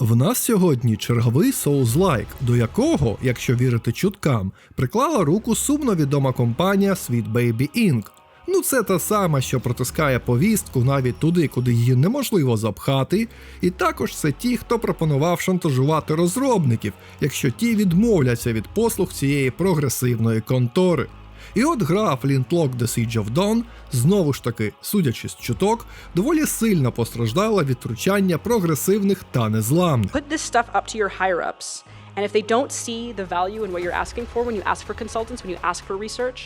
В нас сьогодні черговий Souls-like, до якого, якщо вірити чуткам, приклала руку сумно відома компанія Sweet Baby Inc. Ну, це та сама, що протискає повістку навіть туди, куди її неможливо запхати, і також це ті, хто пропонував шантажувати розробників, якщо ті відмовляться від послуг цієї прогресивної контори. І от гра Flintlock The Siege of Dawn, знову ж таки, судячи з чуток, доволі сильно постраждала від втручання прогресивних та незламних. put this stuff up to your higher ups. And if they don't see the value in what you're asking for when you ask for consultants, when you ask for research,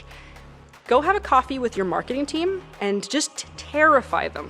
go have a coffee with your marketing team and just terrify them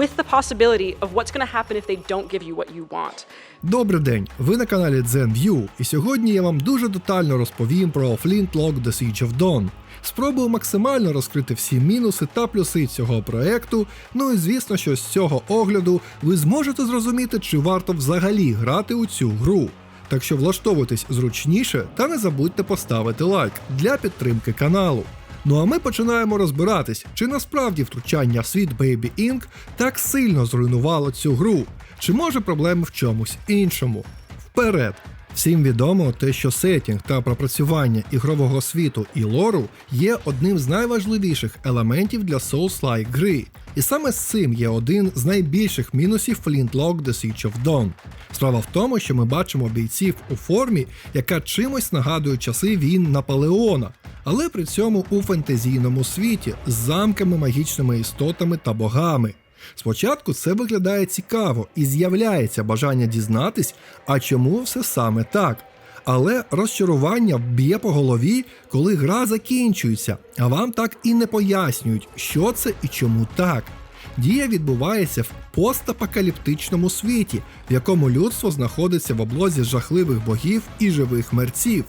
with the possibility of what's going to happen if they don't give you what you want. Добрий день! Ви на каналі ZenView, і сьогодні я вам дуже детально розповім про Flintlock The Siege of Dawn. Спробую максимально розкрити всі мінуси та плюси цього проекту. Ну і звісно, що з цього огляду ви зможете зрозуміти, чи варто взагалі грати у цю гру. Так що влаштовуйтесь зручніше та не забудьте поставити лайк для підтримки каналу. Ну а ми починаємо розбиратись, чи насправді втручання в світ Baby Inc. так сильно зруйнувало цю гру, чи може проблеми в чомусь іншому. Вперед! Всім відомо те, що сетінг та пропрацювання ігрового світу і лору є одним з найважливіших елементів для Souls-like гри. І саме з цим є один з найбільших мінусів Flintlock The Siege of Dawn. Справа в тому, що ми бачимо бійців у формі, яка чимось нагадує часи війн Наполеона, але при цьому у фентезійному світі з замками, магічними істотами та богами. Спочатку це виглядає цікаво і з'являється бажання дізнатись, а чому все саме так. Але розчарування б'є по голові, коли гра закінчується, а вам так і не пояснюють, що це і чому так. Дія відбувається в постапокаліптичному світі, в якому людство знаходиться в облозі жахливих богів і живих мерців.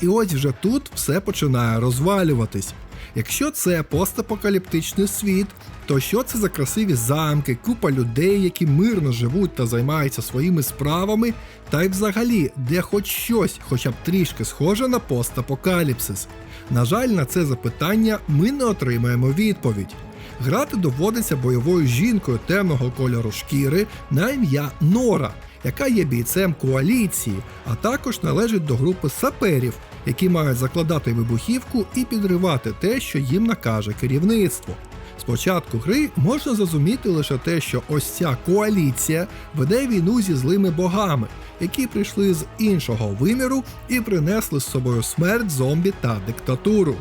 І ось вже тут все починає розвалюватись. Якщо це постапокаліптичний світ, то що це за красиві замки, купа людей, які мирно живуть та займаються своїми справами, та й взагалі, де хоч щось, хоча б трішки схоже на постапокаліпсис? На жаль, на це запитання ми не отримаємо відповідь. Грати доводиться бойовою жінкою темного кольору шкіри на ім'я Нора, яка є бійцем коаліції, а також належить до групи саперів, які мають закладати вибухівку і підривати те, що їм накаже керівництво. Спочатку гри можна зрозуміти лише те, що ось ця коаліція веде війну зі злими богами, які прийшли з іншого виміру і принесли з собою смерть, зомбі та диктатуру.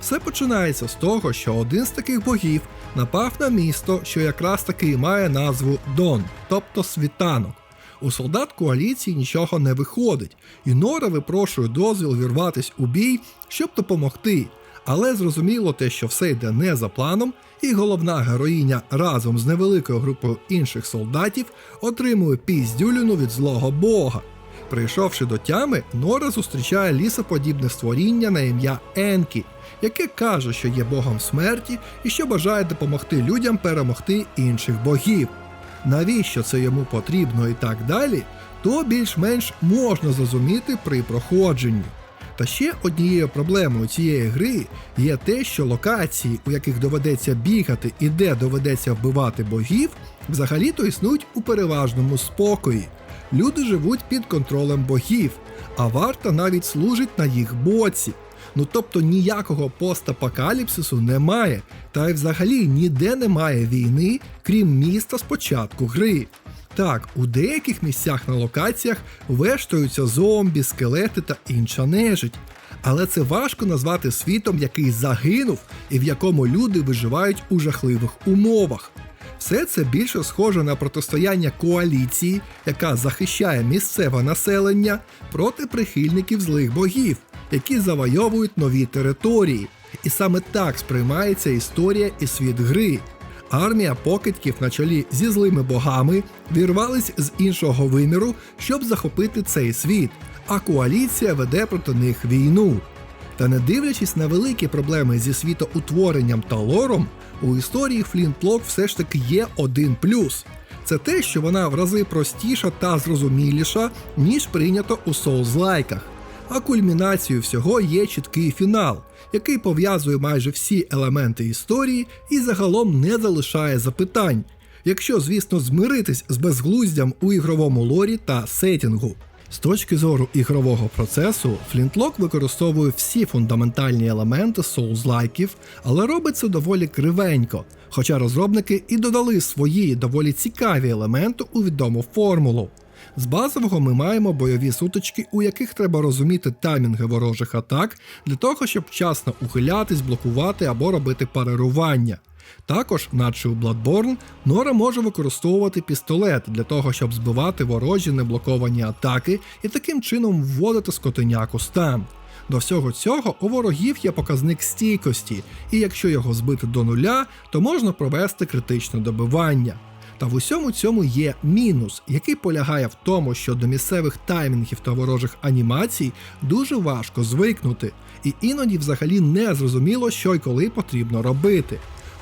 Все починається з того, що один з таких богів напав на місто, що якраз таки має назву Дон, тобто світанок. У солдат коаліції нічого не виходить, і Нора випрошує дозвіл вірватись у бій, щоб допомогти. Але зрозуміло те, що все йде не за планом, і головна героїня разом з невеликою групою інших солдатів отримує піздюліну від злого бога. Прийшовши до тями, Нора зустрічає лісоподібне створіння на ім'я Енкі, яке каже, що є богом смерті і що бажає допомогти людям перемогти інших богів. Навіщо це йому потрібно і так далі, то більш-менш можна зрозуміти при проходженні. Та ще однією проблемою цієї гри є те, що локації, у яких доведеться бігати і де доведеться вбивати богів, взагалі-то існують у переважному спокої. Люди живуть під контролем богів, а варта навіть служить на їх боці. Ну тобто ніякого постапокаліпсису немає, та й взагалі ніде немає війни, крім міста з початку гри. Так, у деяких місцях на локаціях вештаються зомбі, скелети та інша нежить. Але це важко назвати світом, який загинув і в якому люди виживають у жахливих умовах. Все це більше схоже на протистояння коаліції, яка захищає місцеве населення проти прихильників злих богів, які завойовують нові території. І саме так сприймається історія і світ гри. Армія покидьків на чолі зі злими богами вірвались з іншого виміру, щоб захопити цей світ, а коаліція веде проти них війну. Та не дивлячись на великі проблеми зі світоутворенням та лором, у історії Флінтлок все ж таки є один плюс. Це те, що вона в рази простіша та зрозуміліша, ніж прийнято у соузлайках. А кульмінацією всього є чіткий фінал, який пов'язує майже всі елементи історії і загалом не залишає запитань. якщо, звісно, змиритись з безглуздям у ігровому лорі та сетінгу. З точки зору ігрового процесу, Flintlock використовує всі фундаментальні елементи соузлайків, але робить це доволі кривенько, хоча розробники і додали свої доволі цікаві елементи у відому формулу. З базового ми маємо бойові сутички, у яких треба розуміти таймінги ворожих атак для того, щоб вчасно ухилятись, блокувати або робити парирування. Також, наче у Bloodborne, Нора може використовувати пістолет для того, щоб збивати ворожі неблоковані атаки і таким чином вводити скотиняку стан. До всього цього у ворогів є показник стійкості, і якщо його збити до нуля, то можна провести критичне добивання. Та в усьому цьому є мінус, який полягає в тому, що до місцевих таймінгів та ворожих анімацій дуже важко звикнути, і іноді взагалі не зрозуміло, що й коли потрібно робити.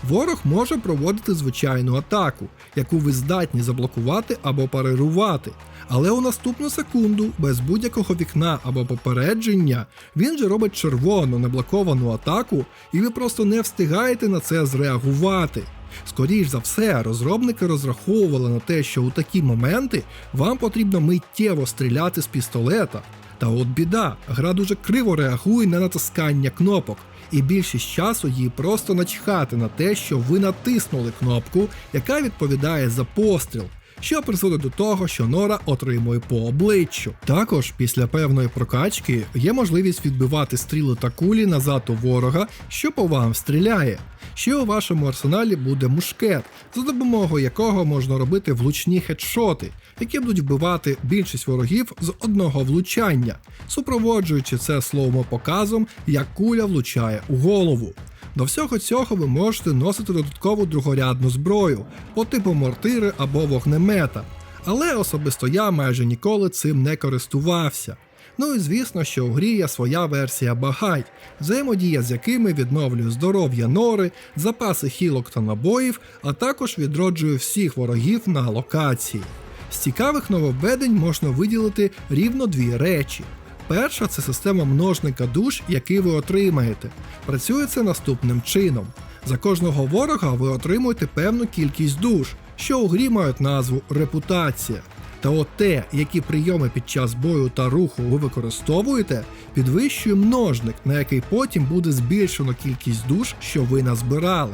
Ворог може проводити звичайну атаку, яку ви здатні заблокувати або парирувати. Але у наступну секунду, без будь-якого вікна або попередження, він же робить червону неблоковану атаку, і ви просто не встигаєте на це зреагувати. Скоріш за все, розробники розраховували на те, що у такі моменти вам потрібно миттєво стріляти з пістолета. Та от біда, гра дуже криво реагує на натискання кнопок, і більшість часу їй просто начхати на те, що ви натиснули кнопку, яка відповідає за постріл. Що призводить до того, що Нора отримує по обличчю. Також після певної прокачки є можливість відбивати стріли та кулі назад у ворога, що по вам стріляє. Ще у вашому арсеналі буде мушкет, за допомогою якого можна робити влучні хедшоти, які будуть вбивати більшість ворогів з одного влучання, супроводжуючи це словомо показом, як куля влучає у голову. До всього цього ви можете носити додаткову другорядну зброю по типу мортири або вогнемета. Але особисто я майже ніколи цим не користувався. Ну і звісно, що у грі є своя версія багать, взаємодія з якими відновлює здоров'я нори, запаси хілок та набоїв, а також відроджує всіх ворогів на локації. З цікавих нововведень можна виділити рівно дві речі. Перша це система множника душ, який ви отримаєте. Працює це наступним чином. За кожного ворога ви отримуєте певну кількість душ, що у грі мають назву репутація. Та от те, які прийоми під час бою та руху ви використовуєте, підвищує множник, на який потім буде збільшено кількість душ, що ви назбирали.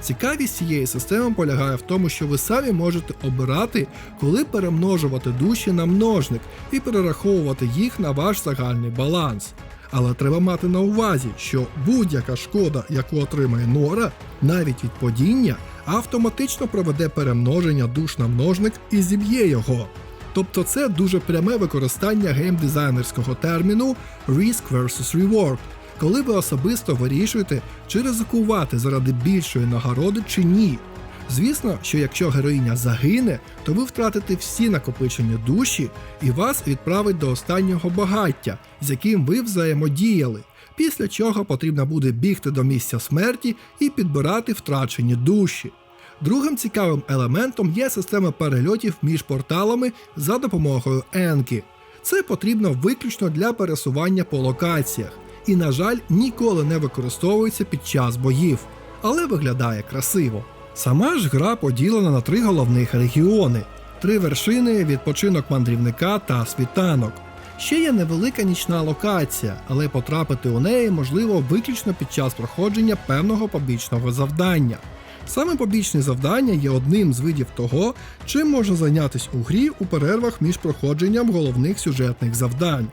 Цікавість цієї системи полягає в тому, що ви самі можете обирати, коли перемножувати душі на множник і перераховувати їх на ваш загальний баланс. Але треба мати на увазі, що будь-яка шкода, яку отримає Нора, навіть від падіння, автоматично проведе перемноження душ на множник і зіб'є його. Тобто це дуже пряме використання геймдизайнерського терміну Risk vs Reward, коли ви особисто вирішуєте, чи ризикувати заради більшої нагороди чи ні. Звісно, що якщо героїня загине, то ви втратите всі накопичені душі і вас відправить до останнього багаття, з яким ви взаємодіяли, після чого потрібно буде бігти до місця смерті і підбирати втрачені душі. Другим цікавим елементом є система перельотів між порталами за допомогою Енкі. Це потрібно виключно для пересування по локаціях, і, на жаль, ніколи не використовується під час боїв, але виглядає красиво. Сама ж гра поділена на три головних регіони: три вершини, відпочинок мандрівника та світанок. Ще є невелика нічна локація, але потрапити у неї можливо виключно під час проходження певного побічного завдання. Саме побічні завдання є одним з видів того, чим можна зайнятися у грі у перервах між проходженням головних сюжетних завдань.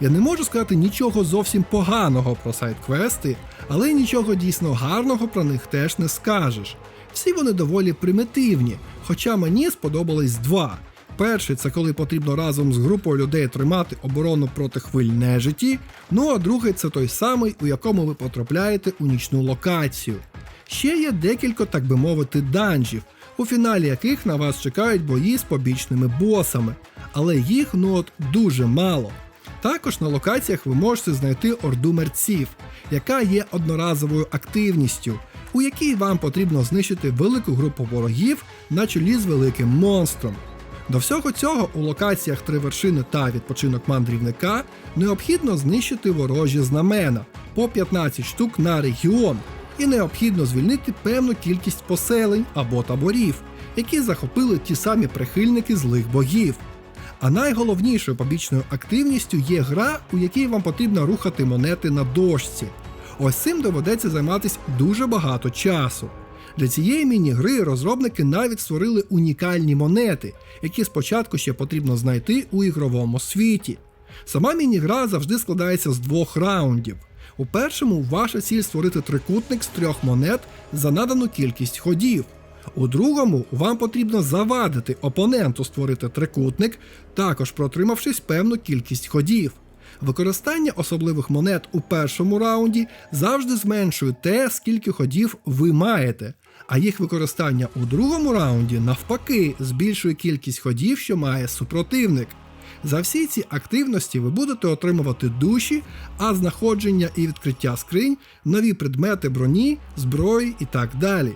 Я не можу сказати нічого зовсім поганого про сайт-квести, але нічого дійсно гарного про них теж не скажеш. Всі вони доволі примітивні, хоча мені сподобались два. Перший це коли потрібно разом з групою людей тримати оборону проти хвиль нежиті. Ну а другий це той самий, у якому ви потрапляєте у нічну локацію. Ще є декілька, так би мовити, данжів, у фіналі яких на вас чекають бої з побічними босами, але їх ну от дуже мало. Також на локаціях ви можете знайти орду мерців, яка є одноразовою активністю, у якій вам потрібно знищити велику групу ворогів на чолі з великим монстром. До всього цього у локаціях три вершини та відпочинок мандрівника необхідно знищити ворожі знамена по 15 штук на регіон, і необхідно звільнити певну кількість поселень або таборів, які захопили ті самі прихильники злих богів. А найголовнішою побічною активністю є гра, у якій вам потрібно рухати монети на дошці. Ось цим доведеться займатися дуже багато часу. Для цієї міні-гри розробники навіть створили унікальні монети, які спочатку ще потрібно знайти у ігровому світі. Сама міні-гра завжди складається з двох раундів. У першому ваша ціль створити трикутник з трьох монет за надану кількість ходів. У другому вам потрібно завадити опоненту створити трикутник, також протримавшись певну кількість ходів. Використання особливих монет у першому раунді завжди зменшує те, скільки ходів ви маєте, а їх використання у другому раунді навпаки збільшує кількість ходів, що має супротивник. За всі ці активності ви будете отримувати душі, а знаходження і відкриття скринь, нові предмети броні, зброї і так далі.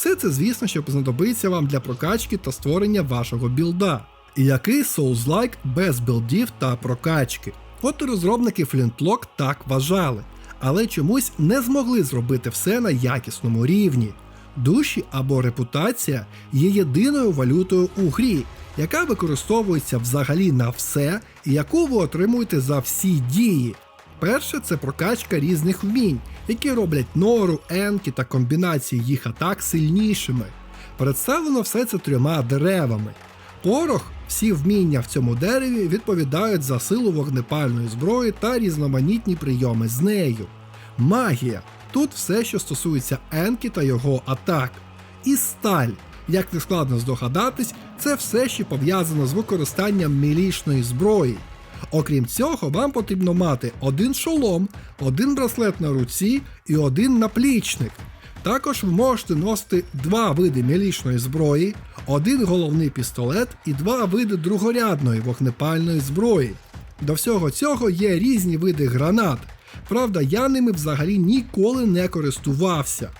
Все це, звісно, що знадобиться вам для прокачки та створення вашого білда. І який Souls-like без білдів та прокачки. От розробники Flintlock так вважали, але чомусь не змогли зробити все на якісному рівні. Душі або репутація є єдиною валютою у грі, яка використовується взагалі на все і яку ви отримуєте за всі дії. Перше це прокачка різних вмінь, які роблять нору, енки та комбінації їх атак сильнішими. Представлено все це трьома деревами. Порох, всі вміння в цьому дереві відповідають за силу вогнепальної зброї та різноманітні прийоми з нею. Магія тут все, що стосується Енкі та його атак. І сталь, як не складно здогадатись, це все, що пов'язано з використанням мілічної зброї. Окрім цього, вам потрібно мати один шолом, один браслет на руці і один наплічник. Також ви можете носити два види мілічної зброї, один головний пістолет і два види другорядної вогнепальної зброї. До всього цього є різні види гранат. Правда, я ними взагалі ніколи не користувався.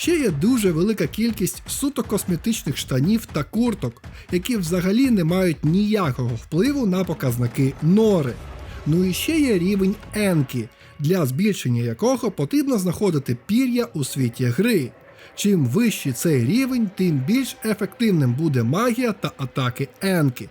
Ще є дуже велика кількість суто косметичних штанів та курток, які взагалі не мають ніякого впливу на показники нори. Ну і ще є рівень Енкі, для збільшення якого потрібно знаходити пір'я у світі гри. Чим вищий цей рівень, тим більш ефективним буде магія та атаки Енкі.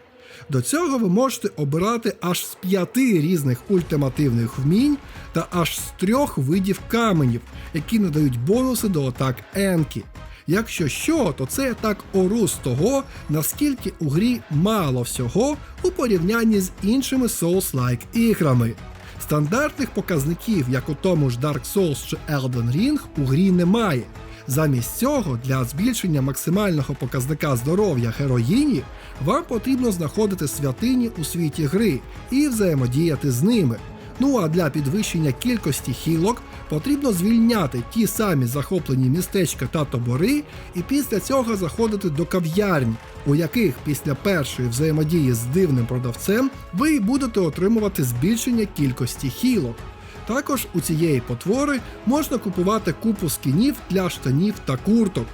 До цього ви можете обирати аж з п'яти різних ультимативних вмінь та аж з трьох видів каменів, які надають бонуси до атак Енкі. Якщо що, то це так орус того, наскільки у грі мало всього у порівнянні з іншими Souls-like іграми. Стандартних показників, як у тому ж Dark Souls чи Elden Ring, у грі немає. Замість цього, для збільшення максимального показника здоров'я героїні, вам потрібно знаходити святині у світі гри і взаємодіяти з ними. Ну а для підвищення кількості хілок потрібно звільняти ті самі захоплені містечка та табори, і після цього заходити до кав'ярні, у яких після першої взаємодії з дивним продавцем ви будете отримувати збільшення кількості хілок. Також у цієї потвори можна купувати купу скінів для штанів та курток.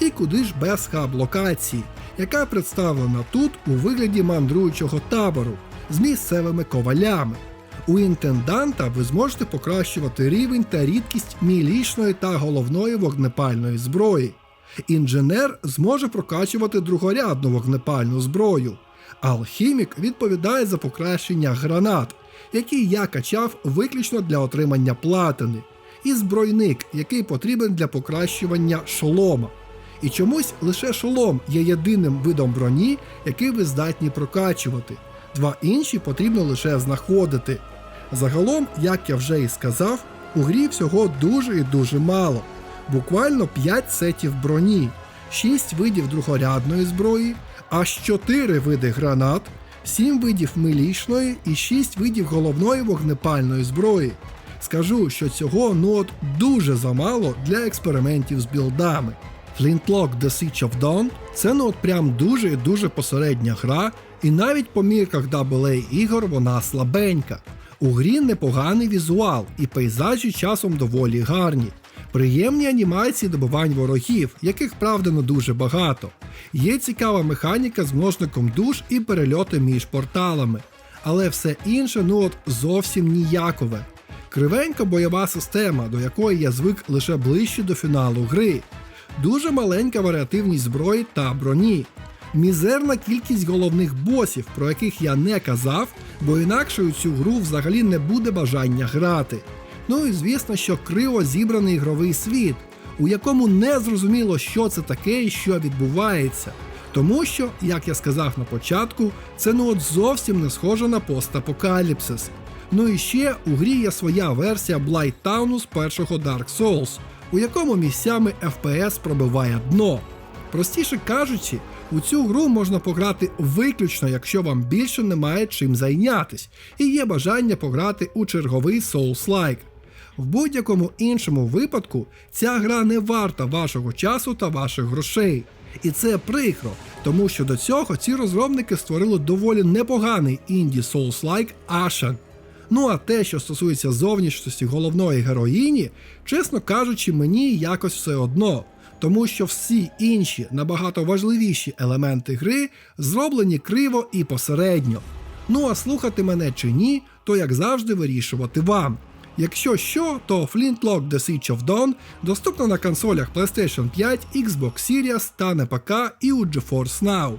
І куди ж без хаб-локації, яка представлена тут у вигляді мандруючого табору з місцевими ковалями. У інтенданта ви зможете покращувати рівень та рідкість мілічної та головної вогнепальної зброї. Інженер зможе прокачувати другорядну вогнепальну зброю. Алхімік відповідає за покращення гранат, які я качав виключно для отримання платини, і збройник, який потрібен для покращування шолома. І чомусь лише шолом є єдиним видом броні, який ви здатні прокачувати. Два інші потрібно лише знаходити. Загалом, як я вже і сказав, у грі всього дуже і дуже мало. Буквально 5 сетів броні, 6 видів другорядної зброї, аж 4 види гранат, 7 видів милічної і 6 видів головної вогнепальної зброї. Скажу, що цього ну от дуже замало для експериментів з білдами. Flintlock The Siege of Dawn це ну от прям дуже і дуже посередня гра, і навіть по мірках AA ігор вона слабенька. У грі непоганий візуал, і пейзажі часом доволі гарні. Приємні анімації добивань ворогів, яких правда не дуже багато. Є цікава механіка з множником душ і перельоти між порталами. Але все інше ну от зовсім ніякове. Кривенька бойова система, до якої я звик лише ближче до фіналу гри. Дуже маленька варіативність зброї та броні. Мізерна кількість головних босів, про яких я не казав, бо інакше у цю гру взагалі не буде бажання грати. Ну і звісно, що криво зібраний ігровий світ, у якому не зрозуміло, що це таке і що відбувається. Тому що, як я сказав на початку, це ну от зовсім не схоже на постапокаліпсис. Ну і ще у грі є своя версія Town з першого Dark Souls, у якому місцями FPS пробиває дно. Простіше кажучи, у цю гру можна пограти виключно, якщо вам більше немає чим зайнятись, і є бажання пограти у черговий Souls-like. В будь-якому іншому випадку ця гра не варта вашого часу та ваших грошей. І це прикро, тому що до цього ці розробники створили доволі непоганий інді Souls-like Ashen. Ну а те, що стосується зовнішності головної героїні, чесно кажучи, мені якось все одно, тому що всі інші набагато важливіші елементи гри зроблені криво і посередньо. Ну а слухати мене чи ні, то як завжди вирішувати вам. Якщо що, то Flintlock The Siege of Dawn доступна на консолях PlayStation 5, Xbox Series та на ПК і у GeForce Now.